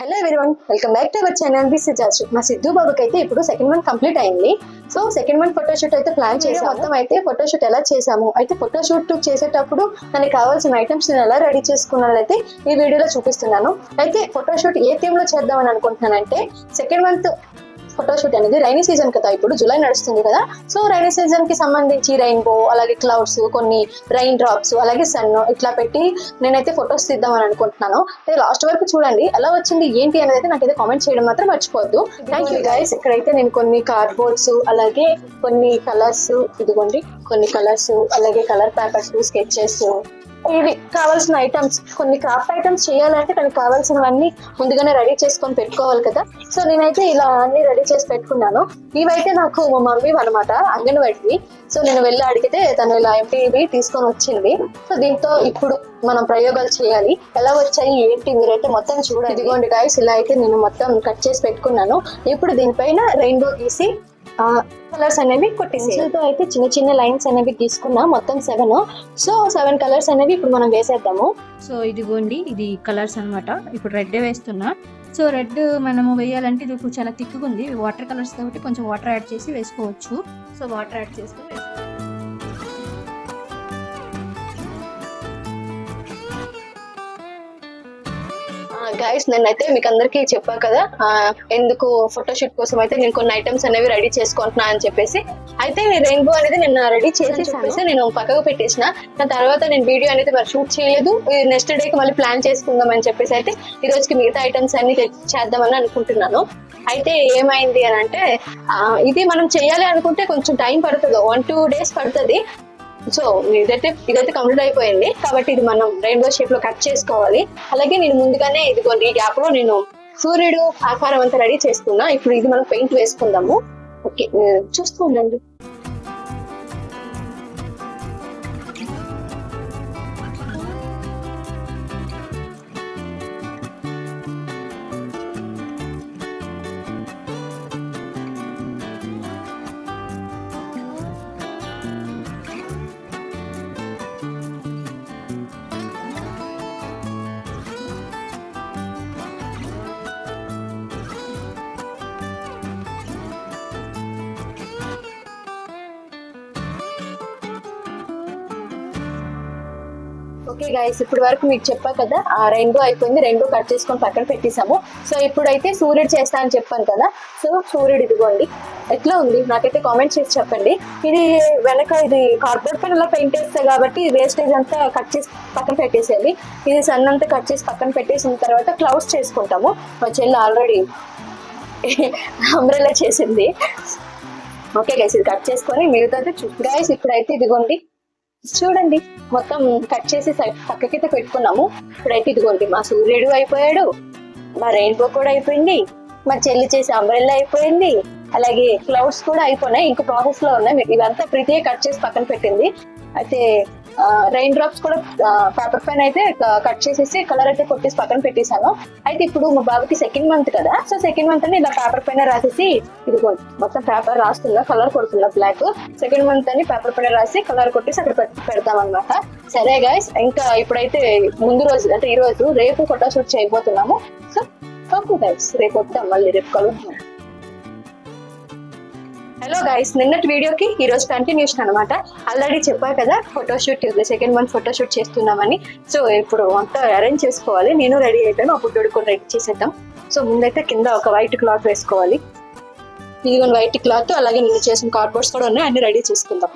Hello everyone welcome back to our channel this is మా సిద్ధు బాబుకి అయితే ఇప్పుడు సెకండ్ మంత్ కంప్లీట్ అయింది. సో సెకండ్ మంత్ ఫోటోషూట్ అయితే ప్లాన్ చేసి మొత్తం అయితే ఫోటోషూట్ ఎలా చేసాము? అయితే ఫోటోషూట్ చేసేటప్పుడు మనకి కావాల్సిన ఐటమ్స్ నేను ఎలా రెడీ చేసుకున్నది అయితే ఈ వీడియోలో చూపిస్తున్నాను. అయితే ఫోటోషూట్ ఏ థీమ్లో చేద్దామని అనుకుంటున్నానంటే సెకండ్ మంత్ ఫోటోషూట్ అనేది రైనీ సీజన్ కదా ఇప్పుడు జూలై నడుస్తుంది కదా. సో రైనీ సీజన్కి సంబంధించి రెయిన్బో అలాగే క్లౌడ్స్ కొన్ని రైన్ డ్రాప్స్ అలాగే సన్ ఇట్లా పెట్టి నేనైతే ఫొటోస్ తీద్దామని అనుకుంటున్నాను. లాస్ట్ వరకు చూడండి ఎలా వచ్చింది ఏంటి అనేది అయితే నాకైతే కామెంట్ చేయడం మాత్రం మర్చిపోవద్దు. థ్యాంక్ యూ గైస్ ఇక్కడైతే నేను కొన్ని కార్డ్బోర్డ్స్ అలాగే కొన్ని కలర్స్ ఇదిగోండి కొన్ని కలర్స్ అలాగే కలర్ పేపర్స్ స్కెచెస్ ఇవి కావాల్సిన ఐటమ్స్ కొన్ని క్రాఫ్ట్ ఐటమ్స్ చేయాలంటే దానికి కావాల్సినవన్నీ ముందుగానే రెడీ చేసుకొని పెట్టుకోవాలి కదా. సో నేనైతే ఇలా అన్ని రెడీ చేసి పెట్టుకున్నాను. ఇవైతే నాకు మా మమ్మీ అనమాట అంగన్వాడివి సో నేను వెళ్ళి అడిగితే తను ఇలా ఎంపీవి తీసుకొని వచ్చింది. సో దీంతో ఇప్పుడు మనం ప్రయోగాలు చేయాలి. ఎలా వచ్చాయి ఏంటి మీరైతే మొత్తం చూడండి. ఇదిగోండి గాయస్ ఇలా అయితే నేను మొత్తం కట్ చేసి పెట్టుకున్నాను. ఇప్పుడు దీనిపైన రెయిన్బో గీసి కలర్స్ అనేవి కొట్టేసేతో అయితే చిన్న చిన్న లైన్స్ అనేవి తీసుకున్నా మొత్తం సెవెన్ సో సెవెన్ కలర్స్ అనేవి ఇప్పుడు మనం వేసేద్దాము. సో ఇదిగోండి ఇది కలర్స్ అన్నమాట. ఇప్పుడు రెడ్ వేస్తున్నా. సో రెడ్ మనము వేయాలంటే ఇది ఇప్పుడు చాలా థిక్గా ఉంది. వాటర్ కలర్స్ కాబట్టి కొంచెం వాటర్ యాడ్ చేసి వేసుకోవచ్చు. సో వాటర్ యాడ్ చేసుకొని గైస్ నేనైతే మీకు అందరికీ చెప్పా కదా ఎందుకు ఫోటోషూట్ కోసం అయితే నేను కొన్ని ఐటమ్స్ అనేవి రెడీ చేసుకుంటున్నా అని చెప్పేసి. అయితే రెయిన్బో అనేది నేను రెడీ చేసి చెప్పేసి నేను పక్కకు పెట్టేసిన. దాని తర్వాత నేను వీడియో అనేది మరి షూట్ చేయలేదు. నెక్స్ట్ డేకి మళ్ళీ ప్లాన్ చేసుకుందాం అని చెప్పేసి అయితే ఈ రోజుకి మిగతా ఐటమ్స్ అన్ని చేద్దామని అనుకుంటున్నాను. అయితే ఏమైంది అని అంటే ఇది మనం చేయాలి అనుకుంటే కొంచెం టైం పడుతుంది. వన్ టూ డేస్ పడుతుంది. సో ఇదైతే ఇదైతే కంప్లీట్ అయిపోయింది. కాబట్టి ఇది మనం రెయిన్బో షేప్లో కట్ చేసుకోవాలి. అలాగే నేను ముందుగానే ఇదిగోండి ఈ గ్యాప్లో నేను సూర్యుడు ఆకారం అంతా రెడీ చేసుకున్నా. ఇప్పుడు ఇది మనం పెయింట్ వేసుకుందాము. ఓకే చూస్తూ ఉండండి. ఓకే గైస్ ఇప్పుడు వరకు మీకు చెప్పా కదా ఆ రెండు అయిపోయింది రెండు కట్ చేసుకొని పక్కన పెట్టేసాము సో ఇప్పుడైతే సూర్యుడు చేస్తా అని చెప్పాను కదా సో సూర్యుడు ఇదిగోండి. ఎట్లా ఉంది? నాకైతే కామెంట్ చేసి చెప్పండి. ఇది వెనక ఇది కార్బోర్డ్ పైన ఇలా పెయింట్ వేస్తాయి కాబట్టి వేస్టేజ్ అంతా కట్ చేసి పక్కన పెట్టేసేయాలి. ఇది సన్ అంతా కట్ చేసి పక్కన పెట్టేసిన తర్వాత క్లౌడ్స్ చేసుకుంటాము. మా చెల్లి ఆల్రెడీ అంబ్రెల్లా చేసింది. ఓకే గైస్ ఇది కట్ చేసుకొని మిగతా గైస్ ఇప్పుడైతే ఇదిగోండి. చూడండి మొత్తం కట్ చేసి పక్కకి పక్కకైతే పెట్టుకున్నాము. ఇప్పుడైతే ఇదిగోండి మా సూర్యుడు అయిపోయాడు. మా రెయిన్బో కూడా అయిపోయింది. మా చెల్లి చేసి అంబ్రెల్లా అయిపోయింది. అలాగే క్లౌడ్స్ కూడా అయిపోయినాయి. ఇంకా ప్రాసెస్లో ఉన్నాయి మీకు ఇవంతా ప్రతి కట్ చేసి పక్కన పెట్టింది. అయితే రెయిన్ డ్రాప్స్ కూడా పేపర్ పైన అయితే కట్ చేసేసి కలర్ అయితే కొట్టేసి పక్కన పెట్టేశాను. అయితే ఇప్పుడు మా బాబుకి సెకండ్ మంత్ కదా సో సెకండ్ మంత్ అని ఇలా పేపర్ పైన రాసేసి ఇదిగో మొత్తం పేపర్ రాస్తుందా కలర్ కొడుతుందా బ్లాక్ సెకండ్ మంత్ అని పేపర్ పైన రాసి కలర్ కొట్టేసి అక్కడ పెడతాం అనమాట సరే గాయస్ ఇంకా ఇప్పుడైతే ముందు రోజు అంటే ఈ రోజు రేపు ఫోటోషూట్ చేయబోతున్నాము సో ఓకే గైస్ రేపు వద్దాం మళ్ళీ రేపు కలుద్దాం. హలో గైస్ నిన్నటి వీడియోకి ఈ రోజు కంటిన్యూషన్ అనమాట ఆల్రెడీ చెప్పా కదా ఫోటోషూట్ సెకండ్ మంత్ ఫోటోషూట్ చేస్తున్నామని. సో ఇప్పుడు అంతా అరేంజ్ చేసుకోవాలి. నేను రెడీ అయిపోయాను ఆ బుడ్డోడు కూడా రెడీ చేసేద్దాం. సో ముందైతే కింద ఒక వైట్ క్లాత్ వేసుకోవాలి. ఇదిగోండి వైట్ క్లాత్ అలాగే నేను చేసిన కార్డ్బోర్డ్స్ కూడా ఉన్నాయి అన్ని రెడీ చేసుకుందాం.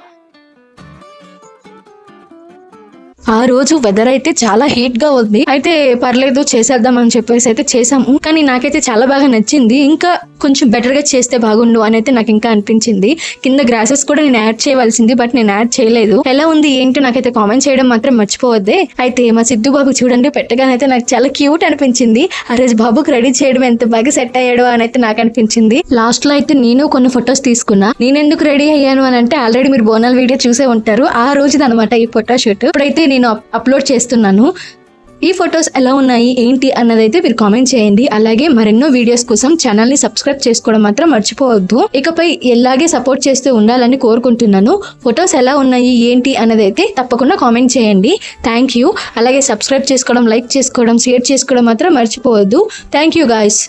ఆ రోజు వెదర్ అయితే చాలా హీట్గా ఉంది. అయితే పర్లేదు చేసేద్దాం అని చెప్పేసి అయితే చేసాము కానీ నాకైతే చాలా బాగా నచ్చింది. ఇంకా కొంచెం బెటర్గా చేస్తే బాగుండు అని అయితే నాకు ఇంకా అనిపించింది. కింద గ్రాసెస్ కూడా నేను యాడ్ చేయవలసింది బట్ నేను యాడ్ చేయలేదు. ఎలా ఉంది ఏంటో నాకైతే కామెంట్ చేయడం మాత్రం మర్చిపోవద్దే. అయితే మా సిద్ధు బాబు చూడండి పెట్టగానైతే నాకు చాలా క్యూట్ అనిపించింది. ఆ రోజు బాబుకి రెడీ చేయడం ఎంత బాగా సెట్ అయ్యాడు అని అయితే నాకు అనిపించింది. లాస్ట్లో అయితే నేను కొన్ని ఫొటోస్ తీసుకున్నా. నేను ఎందుకు రెడీ అయ్యాను అని అంటే ఆల్రెడీ మీరు బోనాల్ వీడియో చూసే ఉంటారు. ఆ రోజుది అనమాట ఈ ఫోటో షూట్ ఇప్పుడైతే నేను అప్లోడ్ చేస్తున్నాను. ఈ ఫొటోస్ ఎలా ఉన్నాయి ఏంటి అన్నదైతే మీరు కామెంట్ చేయండి. అలాగే మరెన్నో వీడియోస్ కోసం ఛానల్ని సబ్స్క్రైబ్ చేసుకోవడం మాత్రం మర్చిపోవద్దు. ఇకపై ఎలాగే సపోర్ట్ చేస్తూ ఉండాలని కోరుకుంటున్నాను. ఫొటోస్ ఎలా ఉన్నాయి ఏంటి అన్నదైతే తప్పకుండా కామెంట్ చేయండి. Thank you. అలాగే సబ్స్క్రైబ్ చేసుకోవడం లైక్ చేసుకోవడం షేర్ చేసుకోవడం మాత్రం మర్చిపోవద్దు. Thank you guys.